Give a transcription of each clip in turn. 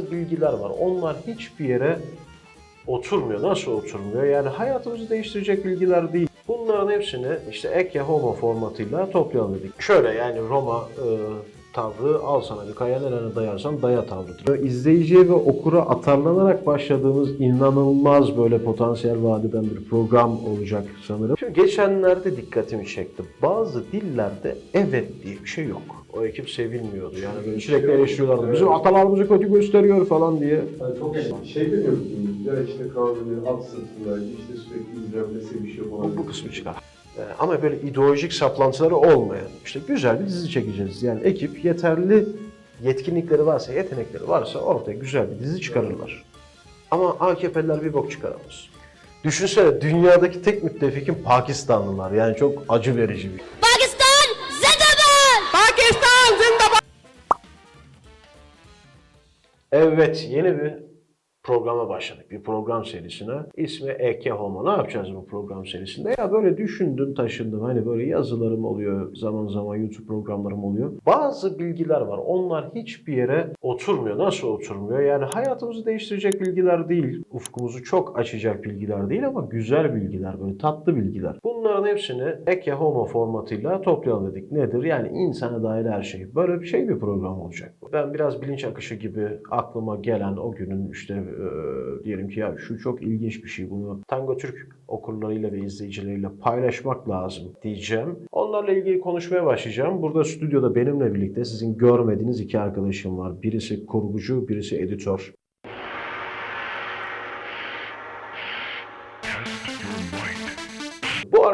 Bazı bilgiler var. Onlar hiçbir yere oturmuyor. Nasıl oturmuyor? Yani hayatımızı değiştirecek bilgiler değil. Bunların hepsini işte ya homo formatıyla toplayalım dedik. Şöyle yani Roma e, tavrı al sana bir kaya nerene dayarsan daya tavrıdır. İzleyiciye ve okura atarlanarak başladığımız inanılmaz böyle potansiyel vadeden bir program olacak sanırım. Şimdi geçenlerde dikkatimi çekti. Bazı dillerde evet diye bir şey yok. O ekip sevilmiyordu. Yani böyle sürekli eleştiriyorlardı. Bizim atalarımızı kötü gösteriyor falan diye. Yani çok şey demiyor musunuz? Ya işte kanuni at sırtında işte sürekli izlemde sevişiyor falan. Bu, bu kısmı çıkar. Ee, ama böyle ideolojik saplantıları olmayan işte güzel bir dizi çekeceğiz. Yani ekip yeterli yetkinlikleri varsa, yetenekleri varsa ortaya güzel bir dizi çıkarırlar. Ama AKP'liler bir bok çıkaramaz. Düşünsene dünyadaki tek müttefikim Pakistanlılar. Yani çok acı verici bir. Pakistan zindabad! Pakistan zindabad! Evet yeni bir programa başladık. Bir program serisine. İsmi Eke Homo. Ne yapacağız bu program serisinde? Ya böyle düşündüm, taşındım. Hani böyle yazılarım oluyor, zaman zaman YouTube programlarım oluyor. Bazı bilgiler var. Onlar hiçbir yere oturmuyor. Nasıl oturmuyor? Yani hayatımızı değiştirecek bilgiler değil. Ufkumuzu çok açacak bilgiler değil ama güzel bilgiler, böyle tatlı bilgiler. Bunların hepsini Eke Homo formatıyla toplayalım dedik. Nedir? Yani insana dair her şey. Böyle bir şey bir program olacak. Ben biraz bilinç akışı gibi aklıma gelen o günün işte e, diyelim ki ya şu çok ilginç bir şey bunu Tango Türk okurlarıyla ve izleyicileriyle paylaşmak lazım diyeceğim. Onlarla ilgili konuşmaya başlayacağım. Burada stüdyoda benimle birlikte sizin görmediğiniz iki arkadaşım var. Birisi kurgucu, birisi editör.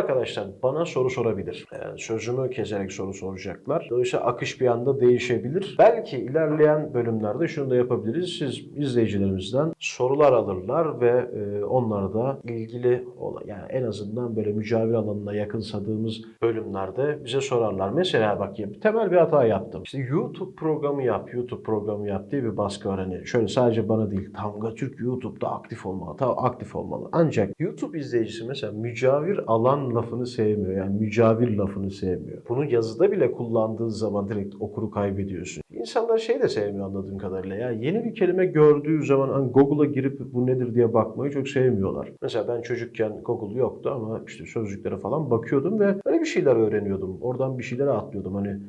Arkadaşlar bana soru sorabilir. Yani sözümü keserek soru soracaklar. Dolayısıyla akış bir anda değişebilir. Belki ilerleyen bölümlerde şunu da yapabiliriz. Siz izleyicilerimizden sorular alırlar ve e, onları da ilgili olan yani en azından böyle mücavir alanına yakınsadığımız bölümlerde bize sorarlar. Mesela bak ya temel bir hata yaptım. İşte YouTube programı yap, YouTube programı yap diye bir baskı var. Hani şöyle sadece bana değil. Tamga Türk YouTube'da aktif olmalı. Tamam aktif olmalı. Ancak YouTube izleyicisi mesela mücavir alan lafını sevmiyor. Yani mücavir lafını sevmiyor. Bunu yazıda bile kullandığın zaman direkt okuru kaybediyorsun. İnsanlar şey de sevmiyor anladığım kadarıyla. Ya yeni bir kelime gördüğü zaman hani Google'a girip bu nedir diye bakmayı çok sevmiyorlar. Mesela ben çocukken Google yoktu ama işte sözlüklere falan bakıyordum ve öyle bir şeyler öğreniyordum. Oradan bir şeylere atlıyordum. Hani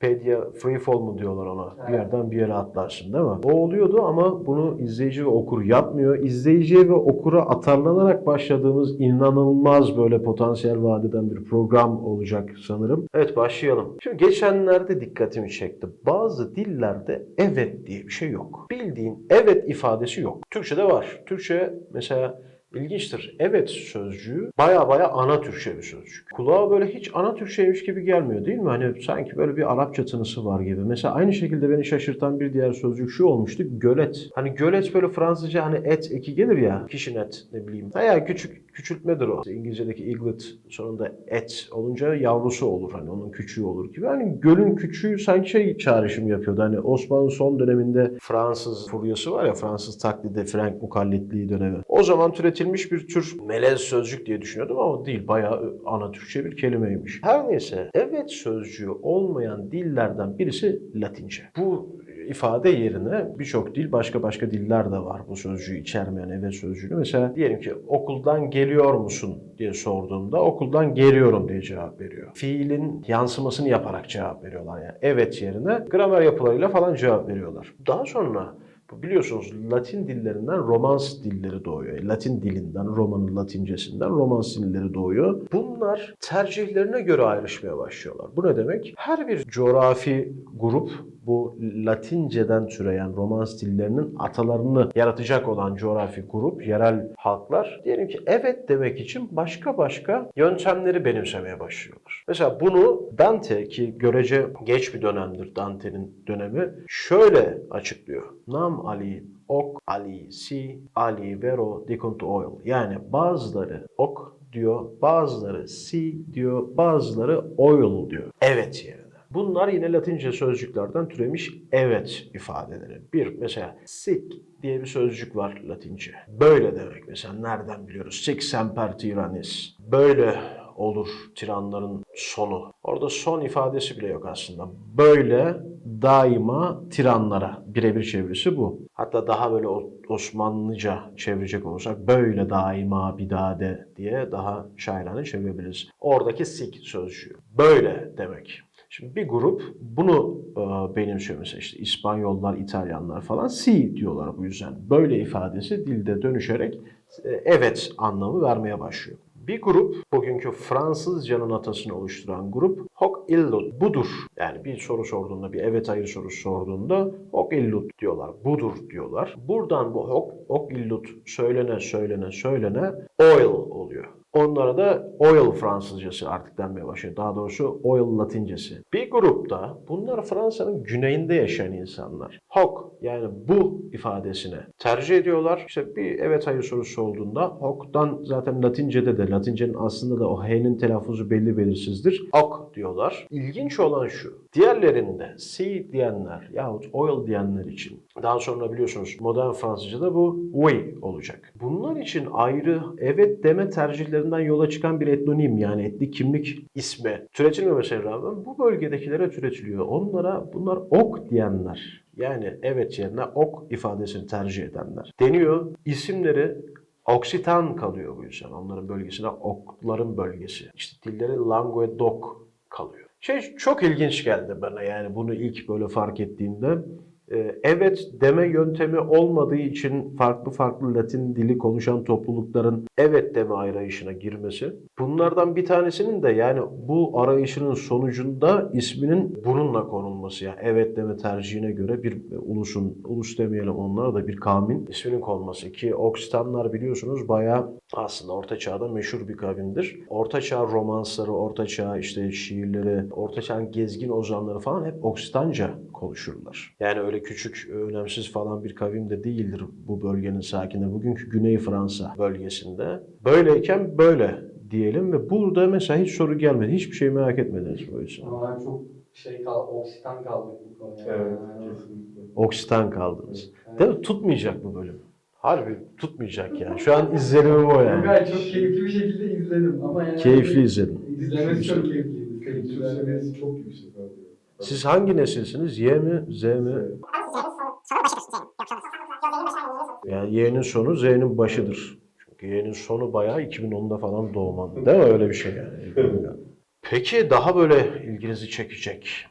Wikipedia freefall mu diyorlar ona. Bir yerden bir yere atlarsın değil mi? O oluyordu ama bunu izleyici ve okur yapmıyor. İzleyiciye ve okura atarlanarak başladığımız inanılmaz böyle potansiyel vadeden bir program olacak sanırım. Evet başlayalım. Şimdi geçenlerde dikkatimi çekti. Bazı dillerde evet diye bir şey yok. Bildiğin evet ifadesi yok. Türkçe'de var. Türkçe mesela İlginçtir. Evet sözcüğü baya baya ana Türkçe bir sözcük. Kulağa böyle hiç ana Türkçeymiş gibi gelmiyor değil mi? Hani sanki böyle bir Arapça tınısı var gibi. Mesela aynı şekilde beni şaşırtan bir diğer sözcük şu olmuştu. Gölet. Hani gölet böyle Fransızca hani et eki gelir ya. Kişinet ne bileyim. Ha ya küçük küçültmedir o. İngilizce'deki eaglet sonunda et olunca yavrusu olur. Hani onun küçüğü olur gibi. Hani gölün küçüğü sanki şey çağrışım yapıyordu. Hani Osmanlı son döneminde Fransız furyası var ya Fransız taklidi, Frank mukallitliği dönemi. O zaman türetilmiş bir tür melez sözcük diye düşünüyordum ama değil. Bayağı ana Türkçe bir kelimeymiş. Her neyse evet sözcüğü olmayan dillerden birisi Latince. Bu ifade yerine birçok dil başka başka diller de var bu sözcüğü içermeyen evet sözcüğünü. Mesela diyelim ki okuldan geliyor musun diye sorduğumda okuldan geliyorum diye cevap veriyor. Fiilin yansımasını yaparak cevap veriyorlar yani. Evet yerine gramer yapılarıyla falan cevap veriyorlar. Daha sonra biliyorsunuz Latin dillerinden Romans dilleri doğuyor. Latin dilinden, Roma'nın Latincesinden Romans dilleri doğuyor. Bunlar tercihlerine göre ayrışmaya başlıyorlar. Bu ne demek? Her bir coğrafi grup bu Latinceden türeyen Romans dillerinin atalarını yaratacak olan coğrafi grup, yerel halklar diyelim ki evet demek için başka başka yöntemleri benimsemeye başlıyorlar. Mesela bunu Dante ki görece geç bir dönemdir Dante'nin dönemi şöyle açıklıyor. Nam ali ok ali si ali vero dicunt oil. Yani bazıları ok diyor, bazıları si diyor, bazıları oil diyor. Evet yerine. Bunlar yine Latince sözcüklerden türemiş evet ifadeleri. Bir mesela sic diye bir sözcük var Latince. Böyle demek mesela nereden biliyoruz? Sic semper tyrannis. Böyle olur tiranların sonu. Orada son ifadesi bile yok aslında. Böyle daima tiranlara birebir çevirisi bu. Hatta daha böyle Osmanlıca çevirecek olursak böyle daima bidade diye daha şairane çevirebiliriz. Oradaki sik sözcüğü. Böyle demek. Şimdi bir grup bunu e, benimsiyor mesela işte İspanyollar, İtalyanlar falan si diyorlar bu yüzden. Böyle ifadesi dilde dönüşerek e, evet anlamı vermeye başlıyor. Bir grup, bugünkü Fransızcanın atasını oluşturan grup hoc illut, budur. Yani bir soru sorduğunda, bir evet hayır sorusu sorduğunda hoc illut diyorlar, budur diyorlar. Buradan bu hoc, hoc illut söylene söylene söylene oil oluyor. Onlara da oil Fransızcası artık denmeye başlıyor. Daha doğrusu oil Latincesi. Bir grupta bunlar Fransa'nın güneyinde yaşayan insanlar. Hoc yani bu ifadesini tercih ediyorlar. İşte bir evet hayır sorusu olduğunda hoc'tan zaten Latince'de de Latince'nin aslında da o H'nin telaffuzu belli belirsizdir. Ok diyorlar. İlginç olan şu. Diğerlerinde si diyenler yahut oil diyenler için daha sonra biliyorsunuz modern Fransızca'da bu oui olacak. Bunlar için ayrı evet deme tercihlerinden yola çıkan bir etnonim yani etnik kimlik ismi türetilmemesine rağmen bu bölgedekilere türetiliyor. Onlara bunlar ok diyenler yani evet yerine ok ifadesini tercih edenler deniyor. İsimleri Oksitan kalıyor bu yüzden. Onların bölgesine okların bölgesi. İşte dilleri Languedoc kalıyor. Şey çok ilginç geldi bana yani bunu ilk böyle fark ettiğimde. Ee, Evet deme yöntemi olmadığı için farklı farklı Latin dili konuşan toplulukların evet deme arayışına girmesi. Bunlardan bir tanesinin de yani bu arayışının sonucunda isminin bununla konulması. Yani evet deme tercihine göre bir ulusun, ulus demeyelim onlara da bir kavmin isminin konması. Ki Oksitanlar biliyorsunuz bayağı aslında Orta Çağ'da meşhur bir kavimdir. Orta Çağ romansları, Orta Çağ işte şiirleri, Orta Çağ'ın gezgin ozanları falan hep Oksitanca konuşurlar. Yani öyle küçük, önemsiz falan bir kavim de değildir bu bölgenin sakinleri. Bugünkü Güney Fransa bölgesinde. Böyleyken böyle diyelim ve burada mesela hiç soru gelmedi. Hiçbir şey merak etmediniz bu yüzden. Ama ben çok şey kal, oksitan kaldık bu konuya. Evet, Yani-. Oksitan kaldınız. Evet. Değil mi? Tutmayacak bu bölüm. Harbi tutmayacak yani. Şu an izlenimim o yani. Ben çok keyifli bir şekilde izledim ama yani... Keyifli izledim. İzlemesi çok keyifliydi. Kültür Izlemesi- çok yüksek abi. Siz hangi nesilsiniz? Y mi? Z mi? Yani Y'nin sonu Z'nin başıdır. Çünkü Y'nin sonu bayağı 2010'da falan doğman. Değil mi? Öyle bir şey yani. Peki daha böyle ilginizi çekecek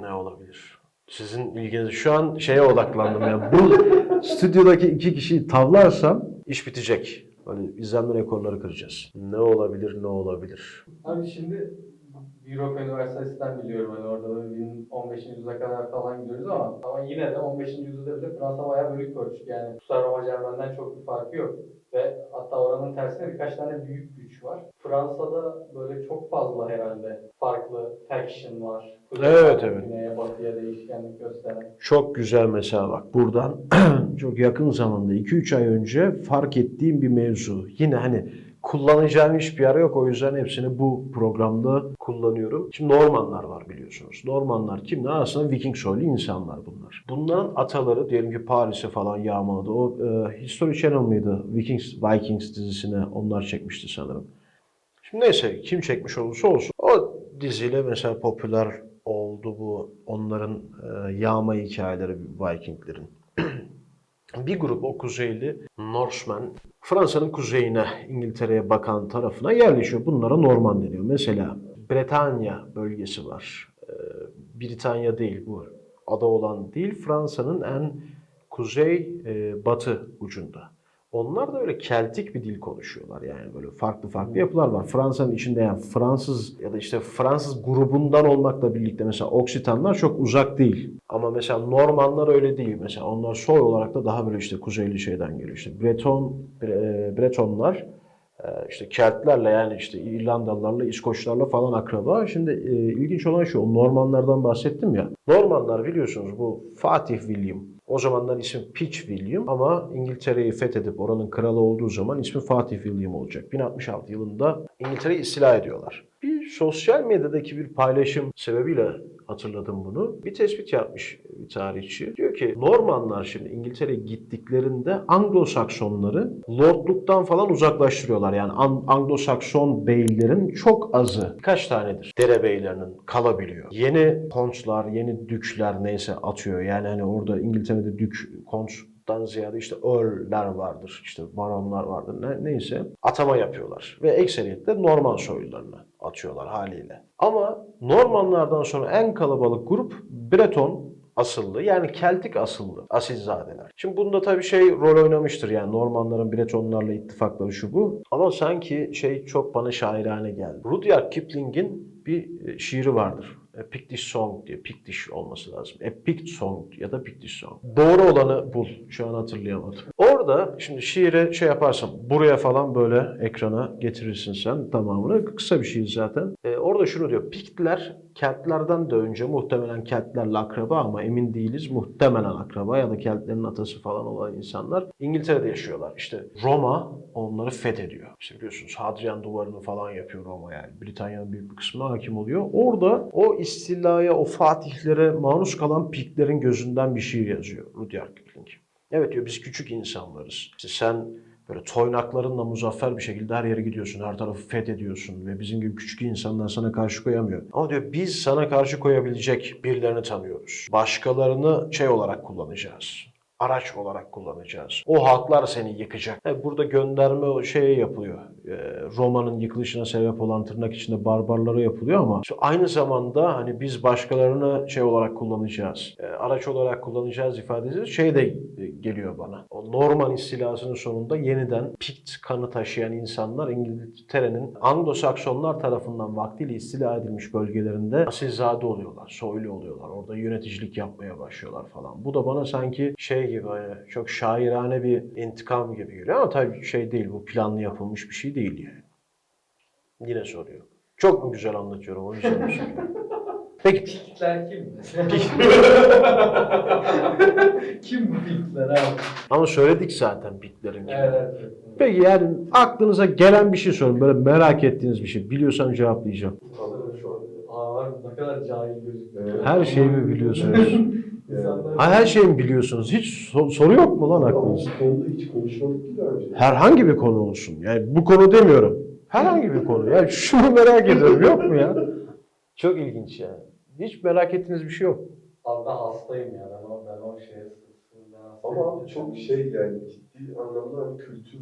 ne olabilir? Sizin ilginizi şu an şeye odaklandım yani. Bu stüdyodaki iki kişiyi tavlarsam iş bitecek. Hani izlenme rekorları kıracağız. Ne olabilir, ne olabilir? Abi şimdi Europa Üniversitesi'nden biliyorum hani orada da 15. yüzyıla kadar falan gidiyoruz ama ama yine de 15. yüzyılda bile Fransa bayağı bölük pörçük yani Tusar Roma Cermen'den çok bir farkı yok. Ve hatta oranın tersine birkaç tane büyük güç var. Fransa'da böyle çok fazla herhalde farklı faction var. Evet, evet. Güneye, batıya değişkenlik gösteren. Çok güzel mesela bak buradan çok yakın zamanda 2-3 ay önce fark ettiğim bir mevzu. Yine hani kullanacağım hiçbir yer yok o yüzden hepsini bu programda kullanıyorum. Şimdi Normanlar var biliyorsunuz. Normanlar kimler? Aslında Viking soylu insanlar bunlar. Bunların ataları diyelim ki Paris'e falan yağmaladı. O e, History Channel mıydı? Vikings, Vikings dizisine onlar çekmişti sanırım. Şimdi neyse kim çekmiş olursa olsun. O diziyle mesela popüler oldu bu onların e, yağma hikayeleri Vikinglerin. bir grup o kuzeyli Norsemen Fransa'nın kuzeyine İngiltere'ye bakan tarafına yerleşiyor. Bunlara Norman deniyor. Mesela Bretanya bölgesi var. E, Britanya değil bu ada olan değil Fransa'nın en kuzey e, batı ucunda. Onlar da öyle Keltik bir dil konuşuyorlar yani böyle farklı farklı yapılar var. Fransa'nın içinde yani Fransız ya da işte Fransız grubundan olmakla birlikte mesela Oksitanlar çok uzak değil. Ama mesela Normanlar öyle değil. Mesela onlar soy olarak da daha böyle işte kuzeyli şeyden geliyor. İşte Breton, Bre- Bretonlar e, işte Keltlerle yani işte İrlandalılarla, İskoçlarla falan akraba. Şimdi e, ilginç olan şu, Normanlardan bahsettim ya. Normanlar biliyorsunuz bu Fatih William. O zamanlar isim Pitch William ama İngiltere'yi fethedip oranın kralı olduğu zaman ismi Fatih William olacak. 1066 yılında İngiltere'yi istila ediyorlar. Sosyal medyadaki bir paylaşım sebebiyle hatırladım bunu. Bir tespit yapmış bir tarihçi. Diyor ki Normanlar şimdi İngiltere'ye gittiklerinde Anglo-Saksonları lordluktan falan uzaklaştırıyorlar. Yani An- Anglo-Sakson beylerin çok azı birkaç tanedir derebeylerinin kalabiliyor. Yeni kontlar, yeni dükler neyse atıyor. Yani hani orada İngiltere'de dük, dan ziyade işte earl'ler vardır, işte baronlar vardır ne, neyse atama yapıyorlar. Ve ekseriyetle Norman soylularına atıyorlar haliyle. Ama Normanlardan sonra en kalabalık grup Breton asıllı yani Keltik asıllı asilzadeler. Şimdi bunda tabii şey rol oynamıştır yani Normanların Bretonlarla ittifakları şu bu. Ama sanki şey çok bana şairane geldi. Rudyard Kipling'in bir e, şiiri vardır. A Pictish Song diye. Pictish olması lazım. A Pict Song ya da Pictish Song. Doğru olanı bul. Şu an hatırlayamadım. Orada şimdi şiiri şey yaparsan buraya falan böyle ekrana getirirsin sen tamamını. Kısa bir şiir zaten. Ee, orada şunu diyor. Piktler Keltlerden de önce muhtemelen Keltlerle akraba ama emin değiliz. Muhtemelen akraba ya da Keltlerin atası falan olan insanlar İngiltere'de yaşıyorlar. İşte Roma onları fethediyor. İşte biliyorsunuz Hadrian duvarını falan yapıyor Roma yani. Britanya'nın büyük bir kısmı hakim oluyor. Orada o istilaya, o fatihlere maruz kalan Piktlerin gözünden bir şiir yazıyor Rudyard Kipling. Evet diyor biz küçük insanlarız. İşte sen böyle toynaklarınla muzaffer bir şekilde her yere gidiyorsun. Her tarafı fethediyorsun ve bizim gibi küçük insanlar sana karşı koyamıyor. Ama diyor biz sana karşı koyabilecek birilerini tanıyoruz. Başkalarını şey olarak kullanacağız araç olarak kullanacağız. O halklar seni yıkacak. Yani burada gönderme şeye yapılıyor. Ee, Roma'nın yıkılışına sebep olan tırnak içinde barbarlara yapılıyor ama şu aynı zamanda hani biz başkalarını şey olarak kullanacağız. e, araç olarak kullanacağız ifadesi şey de e, geliyor bana. O Norman istilasının sonunda yeniden Pikt kanı taşıyan insanlar İngiltere'nin Anglo-Saksonlar tarafından vaktiyle istila edilmiş bölgelerinde asilzade oluyorlar, soylu oluyorlar. Orada yöneticilik yapmaya başlıyorlar falan. Bu da bana sanki şey gibi hani çok şairane bir intikam gibi geliyor ama tabii şey değil bu planlı yapılmış bir şey değil yani. Yine soruyor. Çok mu güzel anlatıyorum o yüzden soruyorum? Peki Pikler kim kim bu pikler abi? ama söyledik zaten bitlerin gibi. Evet, evet. Peki yani aklınıza gelen bir şey sorun. Böyle merak ettiğiniz bir şey. Biliyorsam cevaplayacağım. Anladım şu an. Var ne kadar cahil gözüküyor. Her şeyi mi biliyorsunuz? İnsanlar- Ha, her şeyi mi biliyorsunuz? Hiç so- soru yok mu lan Ama aklınızda? bu konuda hiç konuşmadık ki daha önce. Herhangi bir konu olsun. Yani bu konu demiyorum. Herhangi bir konu. Yani şunu merak ediyorum. Yok mu ya? Çok ilginç yani. Hiç merak ettiğiniz bir şey yok. Abi ben hastayım ya ben o, ben o şeye ben hastayım. Ama abi çok şey yani ciddi anlamda hani kültür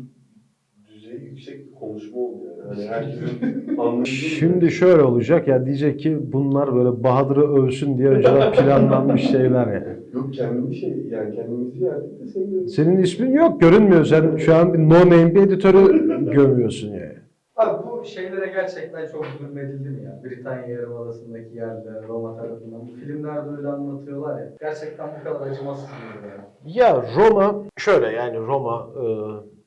düzeyi yüksek bir konuşma oldu yani. Herkesin anladığı Şimdi şöyle olacak ya diyecek ki bunlar böyle Bahadır'ı övsün diye önceden planlanmış şeyler yani. Yok kendimi şey yani kendimizi yerdik de senin de Senin ismin yok görünmüyor. Sen şu an bir no name bir editörü gömüyorsun yani. Abi bu şeylere gerçekten çok zulmedildi mi ya? Britanya Yarımadası'ndaki yerler, Roma tarafından. Bu filmlerde öyle anlatıyorlar ya. Gerçekten bu kadar acımasız mıydı ya? Ya Roma şöyle yani Roma e,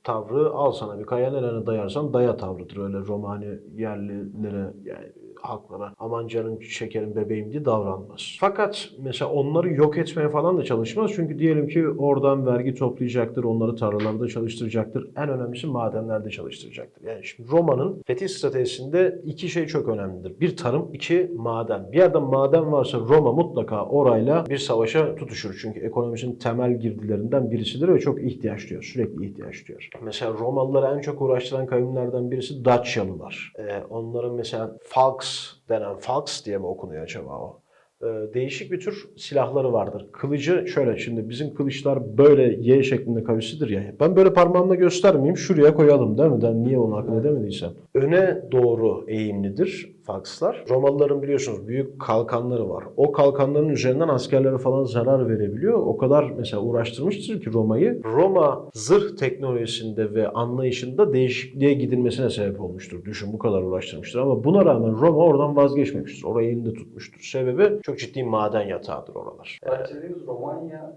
tavrı al sana bir kaya nerene dayarsan daya tavrıdır. Öyle Roma hani yerlilere yani halklara aman canım şekerim bebeğim diye davranmaz. Fakat mesela onları yok etmeye falan da çalışmaz. Çünkü diyelim ki oradan vergi toplayacaktır, onları tarlalarda çalıştıracaktır. En önemlisi madenlerde çalıştıracaktır. Yani şimdi Roma'nın fetih stratejisinde iki şey çok önemlidir. Bir tarım, iki maden. Bir yerde maden varsa Roma mutlaka orayla bir savaşa tutuşur. Çünkü ekonomisinin temel girdilerinden birisidir ve çok ihtiyaç duyuyor. Sürekli ihtiyaç duyuyor. Mesela Romalıları en çok uğraştıran kavimlerden birisi Dacialılar. Ee, onların mesela Falks denen Falks diye mi okunuyor acaba o? Ee, değişik bir tür silahları vardır. Kılıcı şöyle şimdi bizim kılıçlar böyle Y şeklinde kavisidir ya. Ben böyle parmağımla göstermeyeyim şuraya koyalım değil mi? Ben niye onu akıl edemediysem. Öne doğru eğimlidir Fakslar. Romalıların biliyorsunuz büyük kalkanları var. O kalkanların üzerinden askerlere falan zarar verebiliyor. O kadar mesela uğraştırmıştır ki Roma'yı. Roma zırh teknolojisinde ve anlayışında değişikliğe gidilmesine sebep olmuştur. Düşün bu kadar uğraştırmıştır. Ama buna rağmen Roma oradan vazgeçmemiştir. Orayı elinde tutmuştur. Sebebi çok ciddi maden yatağıdır oralar. Bahçeliğimiz Romanya.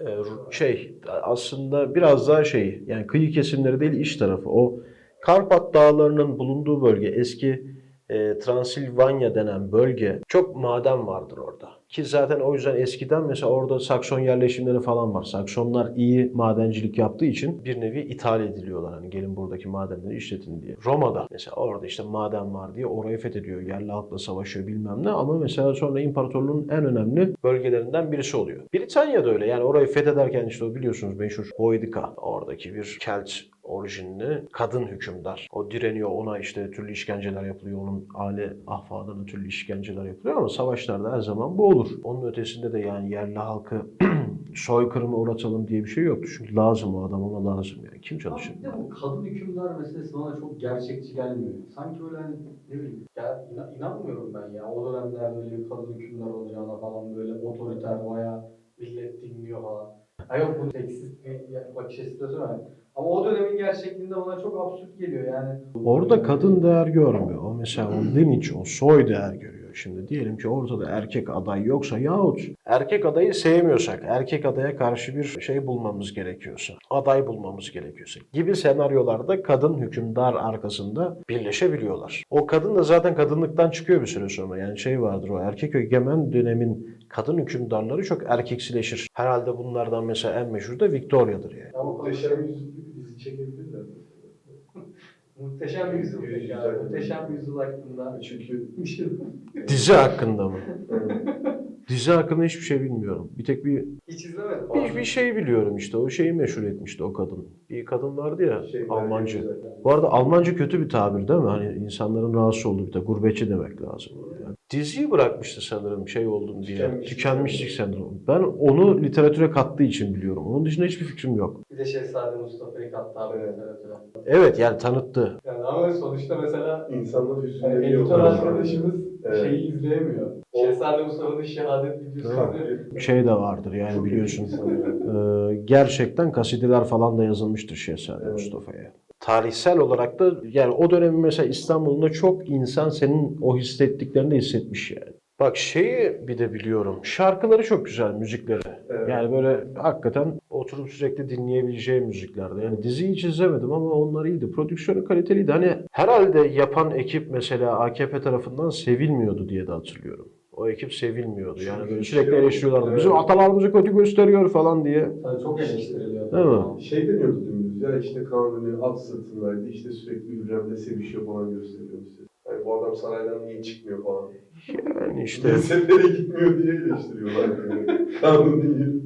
Ee, Ru- şey aslında biraz daha şey yani kıyı kesimleri değil iç tarafı o Karpat dağlarının bulunduğu bölge eski e, Transilvanya denen bölge çok maden vardır orada. Ki zaten o yüzden eskiden mesela orada Sakson yerleşimleri falan var. Saksonlar iyi madencilik yaptığı için bir nevi ithal ediliyorlar. Hani gelin buradaki madenleri işletin diye. Roma'da mesela orada işte maden var diye orayı fethediyor. Yerli halkla savaşıyor bilmem ne ama mesela sonra imparatorluğun en önemli bölgelerinden birisi oluyor. Britanya'da öyle yani orayı fethederken işte o biliyorsunuz meşhur Boydica oradaki bir Kelt orijinli kadın hükümdar. O direniyor ona işte türlü işkenceler yapılıyor. Onun aile ahfadına türlü işkenceler yapılıyor ama savaşlarda her zaman bu olur. Onun ötesinde de yani yerli halkı soykırıma uğratalım diye bir şey yoktu. Çünkü lazım o adam ona lazım yani. Kim çalışır? Abi bu kadın hükümdar meselesi bana çok gerçekçi gelmiyor. Sanki böyle hani ne bileyim Ya inan- inanmıyorum ben ya. O dönemlerde öyle bir kadın hükümdar olacağına falan böyle otoriter bayağı millet dinliyor falan. Ha yok bu seksist bir bakış açısı da söylemiyorum. Ama o dönemin gerçekliğinde bana çok absürt geliyor yani. Orada kadın değer görmüyor. O mesela o lineage, o soy değer görüyor. Şimdi diyelim ki ortada erkek aday yoksa yahut erkek adayı sevmiyorsak, erkek adaya karşı bir şey bulmamız gerekiyorsa, aday bulmamız gerekiyorsa gibi senaryolarda kadın hükümdar arkasında birleşebiliyorlar. O kadın da zaten kadınlıktan çıkıyor bir süre sonra. Yani şey vardır o erkek egemen dönemin kadın hükümdarları çok erkeksileşir. Herhalde bunlardan mesela en meşhur da Victoria'dır yani. Ama bir dizi çekebilirler. Muhteşem bir yüzyıl peki Yüzyıl. Muhteşem bir yüzyıl hakkında. Çünkü Dizi hakkında mı? Dizi hakkında hiçbir şey bilmiyorum. Bir tek bir Hiç izlemedim. Bir, bir şey biliyorum işte. O şeyi meşhur etmişti o kadın. Bir kadın vardı ya Şey, Almancı. Bu arada Almanca kötü bir tabir değil mi? Hani insanların rahatsız olduğu bir de gurbetçi demek lazım. Yani. Diziyi bırakmıştı sanırım şey oldum diye. Tükenmişlik Tükenmişlik sendromu. Ben onu literatüre kattığı için biliyorum. Onun dışında hiçbir fikrim yok. Bir de Şehzade Mustafa'yı kattı abi Evet. literatüre. Evet yani tanıttı. Yani ama sonuçta mesela İnsanlar yani hüzünleniyor. editör arkadaşımız Evet. şeyi izleyemiyor. Şehzade Mustafa'nın şehadet videosunu Tabii. Şey de vardır yani biliyorsun. Ee, gerçekten kasideler falan da yazılmıştır Şehzade Evet. Mustafa'ya. Tarihsel olarak da yani o dönemin mesela İstanbul'da çok insan senin o hissettiklerini de hissetmiş yani. Bak şeyi bir de biliyorum. Şarkıları çok güzel, müzikleri. Evet. Yani böyle hakikaten oturup sürekli dinleyebileceğim müziklerdi. Yani diziyi hiç izlemedim ama onlar iyiydi. Prodüksiyonu kaliteliydi. Hani herhalde yapan ekip mesela AKP tarafından sevilmiyordu diye de hatırlıyorum. O ekip sevilmiyordu. Yani böyle Çünkü sürekli şey eleştiriyorlardı. oldu, Bizim evet. atalarımızı kötü gösteriyor falan diye. Yani çok eleştiriliyor. Değil mi? Şey deniyordu ya işte Kanuni at sırtındaydı işte sürekli Hürrem'le sevişiyor falan gösteriyor işte. Yani bu adam saraydan niye çıkmıyor falan. Yani işte. Sefere gitmiyor diye eleştiriyorlar. Yani. Kanuni'yi.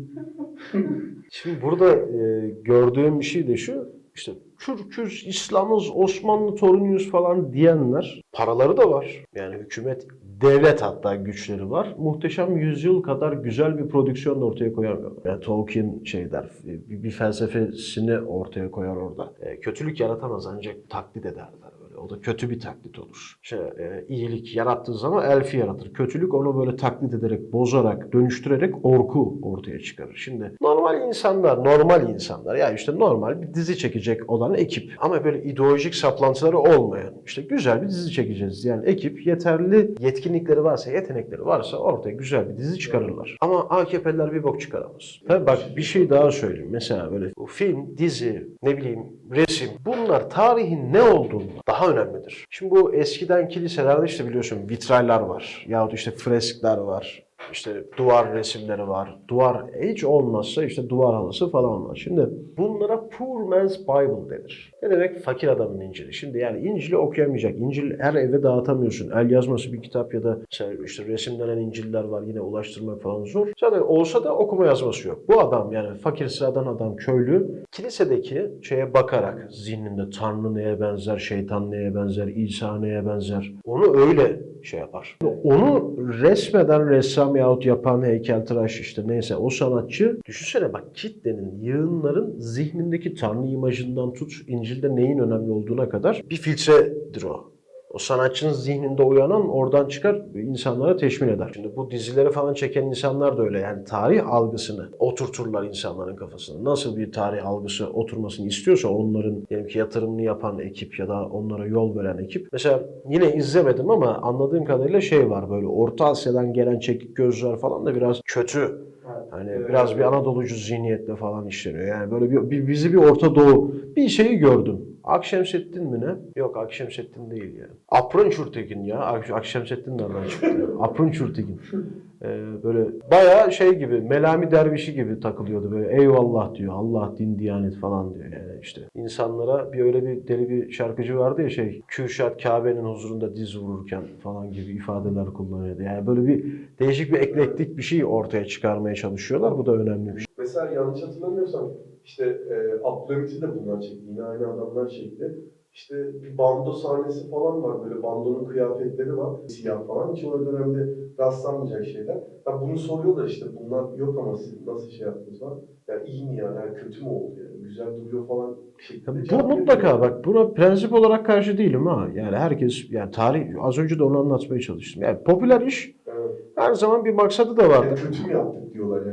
Şimdi burada e, gördüğüm bir şey de şu. işte Türküz, İslamız, Osmanlı torunuyuz falan diyenler paraları da var. Yani hükümet, devlet hatta güçleri var. Muhteşem yüzyıl kadar güzel bir prodüksiyon da ortaya koyamıyorlar. Yani Tolkien şey der, bir, felsefesini ortaya koyar orada. E, kötülük yaratamaz ancak taklit ederler böyle. O da kötü bir taklit olur. İşte e, iyilik yarattığı zaman elfi yaratır. Kötülük onu böyle taklit ederek, bozarak, dönüştürerek orku ortaya çıkarır. Şimdi normal insanlar, normal insanlar yani işte normal bir dizi çekecek olan ekip ama böyle ideolojik saplantıları olmayan işte güzel bir dizi çekeceğiz. Yani ekip yeterli yetkinlikleri varsa, yetenekleri varsa ortaya güzel bir dizi çıkarırlar. Ama AKP'liler bir bok çıkaramaz. Tabii bak bir şey daha söyleyeyim. Mesela böyle film, dizi, ne bileyim resim bunlar tarihin ne olduğunu daha önemlidir. Şimdi bu eskiden kiliselerde işte biliyorsun vitraller var yahut işte freskler var. İşte duvar resimleri var. Duvar hiç olmazsa işte duvar halısı falan var. Şimdi bunlara poor man's Bible denir. Ne demek? Fakir adamın İncil'i. Şimdi yani İncil'i okuyamayacak. İncil her eve dağıtamıyorsun. El yazması bir kitap ya da işte resimlenen İncil'ler var. Yine ulaştırmak falan zor. Zaten olsa da okuma yazması yok. Bu adam yani fakir sıradan adam köylü kilisedeki şeye bakarak zihninde Tanrı neye benzer, şeytan neye benzer, İsa neye benzer. Onu öyle şey yapar. Onu resmeden ressam yahut yapan heykeltıraş işte neyse o sanatçı düşünsene bak kitlenin, yığınların zihnindeki Tanrı imajından tut İncil'de neyin önemli olduğuna kadar bir filtredir o. O sanatçının zihninde uyanan oradan çıkar insanlara teşmil eder. Şimdi bu dizileri falan çeken insanlar da öyle. Yani tarih algısını oturturlar insanların kafasına. Nasıl bir tarih algısı oturmasını istiyorsa onların diyelim ki yatırımını yapan ekip ya da onlara yol veren ekip. Mesela yine izlemedim ama anladığım kadarıyla şey var böyle Orta Asya'dan gelen çekik gözler falan da biraz kötü Hani Evet. biraz bir Anadolucu zihniyetle falan işleniyor. Yani böyle bir, bir- bizi bir Orta Doğu bir şeyi gördüm. Akşemseddin mi ne? Yok Akşemseddin değil ya. Aprın Çurtekin ya. Ak- Akşemseddin nereden çıktı? Aprın Çurtekin. Ee, böyle bayağı şey gibi Melami Dervişi gibi takılıyordu böyle eyvallah diyor Allah din diyanet falan diyor yani işte insanlara bir öyle bir deli bir şarkıcı vardı ya şey Kürşat Kabe'nin huzurunda diz vururken falan gibi ifadeler kullanıyordu yani böyle bir değişik bir eklektik bir şey ortaya çıkarmaya çalışıyorlar bu da önemli bir şey. Mesela yanlış hatırlamıyorsam işte e, Abdülhamit'i de bunlar çekti. Yine aynı adamlar çekti. İşte bir bando sahnesi falan var. Böyle bandonun kıyafetleri var. Siyah falan. Hiç o dönemde rastlanmayacak şeyler. Ya bunu soruyorlar işte. Bunlar yok ama siz nasıl şey yaptınız falan. Ya iyi mi ya? Yani kötü mü oldu yani? Güzel duruyor falan. şeklinde Bu mutlaka bak buna prensip olarak karşı değilim ha. Yani herkes yani tarih az önce de onu anlatmaya çalıştım. Yani popüler iş Evet. her zaman bir maksadı da Yani vardır. kötü mü yaptık yani.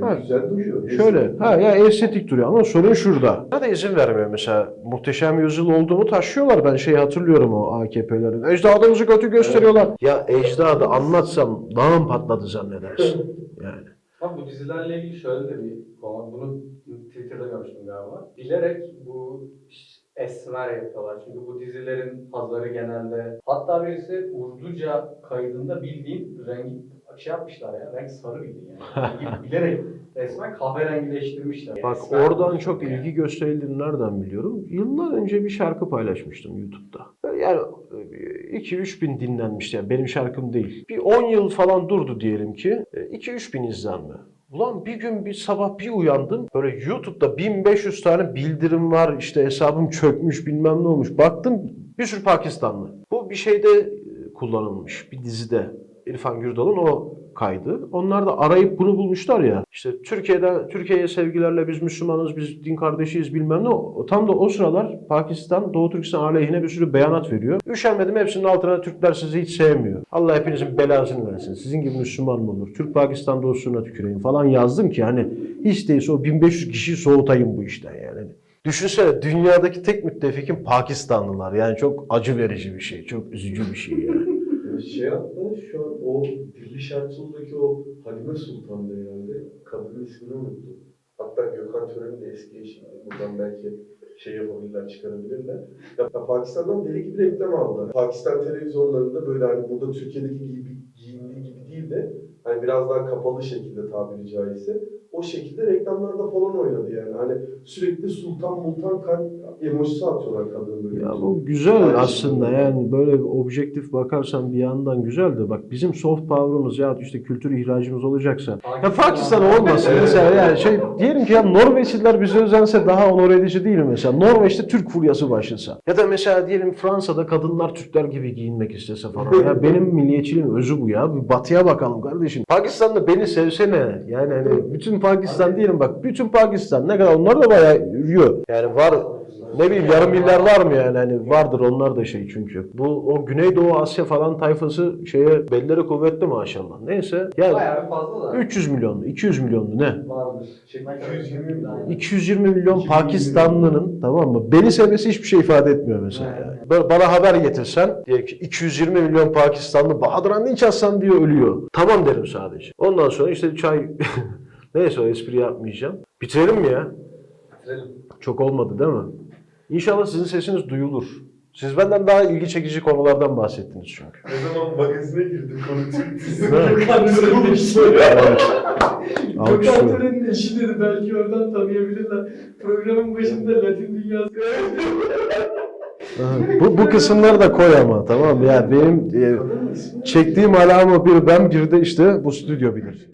Ha. Güzel duruyor. Şöyle, ha ya estetik duruyor ama sorun şurada. Ne de izin vermiyor mesela. Muhteşem Yüzyıl olduğumu taşıyorlar. Ben şeyi hatırlıyorum o AKP'lerin. Ecdadımızı kötü gösteriyorlar. Ya ecdadı anlatsam dağım patladı zannedersin. Yani. Ama bu dizilerle ilgili şöyle de bir konu. Bunu Twitter'da görmüştüm galiba. Bilerek bu esmer yapıyorlar. Çünkü bu dizilerin pazarı genelde hatta birisi Urduca kaydında bildiğin rengi şey yapmışlar ya. Renk sarı bildiğin yani. Bilerek resmen kahverengileştirmişler. Bak Esmer oradan çok yani. ilgi gösterildiğini nereden biliyorum? Yıllar önce bir şarkı paylaşmıştım YouTube'da. Yani 2-3 bin dinlenmişti. Yani benim şarkım değil. Bir 10 yıl falan durdu diyelim ki. 2-3 bin izlenme. Ulan bir gün bir sabah bir uyandım. Böyle YouTube'da 1500 tane bildirim var. İşte hesabım çökmüş bilmem ne olmuş. Baktım bir sürü Pakistanlı. Bu bir şeyde e, kullanılmış. Bir dizide. İrfan Gürdal'ın o kaydı. Onlar da arayıp bunu bulmuşlar ya. İşte Türkiye'de Türkiye'ye sevgilerle biz Müslümanız, biz din kardeşiyiz bilmem ne. Tam da o sıralar Pakistan, Doğu Türkistan aleyhine bir sürü beyanat veriyor. Üşenmedim hepsinin altına Türkler sizi hiç sevmiyor. Allah hepinizin belasını versin. Sizin gibi Müslüman mı olur? Türk-Pakistan dostluğuna tüküreyim falan yazdım ki hani hiç değilse o 1500 kişiyi soğutayım bu işten yani. Düşünsene dünyadaki tek müttefikim Pakistanlılar. Yani çok acı verici bir şey. Çok üzücü bir şey yani. Şey hatta şu an o Dilli Şarkısu'ndaki o Halime Sultan'da herhalde. Kadının ismini unuttum. Hatta Gökhan Tören'in de eski eşiydi. Buradan belki şey yapabilirler, çıkarabilirler. Ya, Pakistan'dan deli gibi reklam aldılar. Pakistan televizyonlarında böyle hani burada Türkiye'deki gibi giyindiği gibi değil de hani biraz daha kapalı şekilde tabiri caizse o şekilde reklamlarda falan oynadı yani. Hani sürekli sultan multan kan emojisi atıyorlar böyle. Ya bu güzel aslında yani böyle objektif bakarsan bir yandan güzel de bak bizim soft power'ımız ya işte kültür ihracımız olacaksa. Ya Pakistan olmasın Evet. mesela yani şey diyelim ki ya Norveçliler bize özense daha onur edici değil mi mesela? Norveç'te Türk furyası başlasa. Ya da mesela diyelim Fransa'da kadınlar Türkler gibi giyinmek istese falan. Ya benim milliyetçiliğin özü bu ya. Bir batıya bakalım kardeşim. Pakistan'da beni sevsene. Yani hani bütün Pakistan diyelim bak bütün Pakistan ne kadar onlar da bayağı yürüyor yani var ne bileyim yarım milyar var mı yani hani vardır onlar da şey çünkü. Bu o Güneydoğu Asya falan tayfası şeye belleri kuvvetli maşallah. Neyse ya Bayağı fazla da 300 milyonlu 200 milyonlu ne? vardır. Şey, 220 milyon. 220 milyon 220 Pakistanlının tamam mı? Beni sevmesi hiçbir şey ifade etmiyor mesela. Yani. Böyle bana haber getirsen diyelim ki 220 milyon Pakistanlı Bahadır Dinç Aslan diye ölüyor. Tamam derim sadece. Ondan sonra işte çay neyse o espri yapmayacağım. Bitirelim mi ya? Bitirelim. Çok olmadı değil mi? İnşallah sizin sesiniz duyulur. Siz benden daha ilgi çekici konulardan bahsettiniz çünkü. Ne zaman magazine girdik konu Türk dizisi. Evet. Gökhan Tören'in eşi. Evet. Gökhan Alkışlıyorum. Tören'in eşi dedi belki oradan tanıyabilirler. Programın başında Latin dünyası. Bu, bu kısımları da koy ama tamam? Ya benim e, çektiğim alamı bir ben bir de işte bu stüdyo bilir.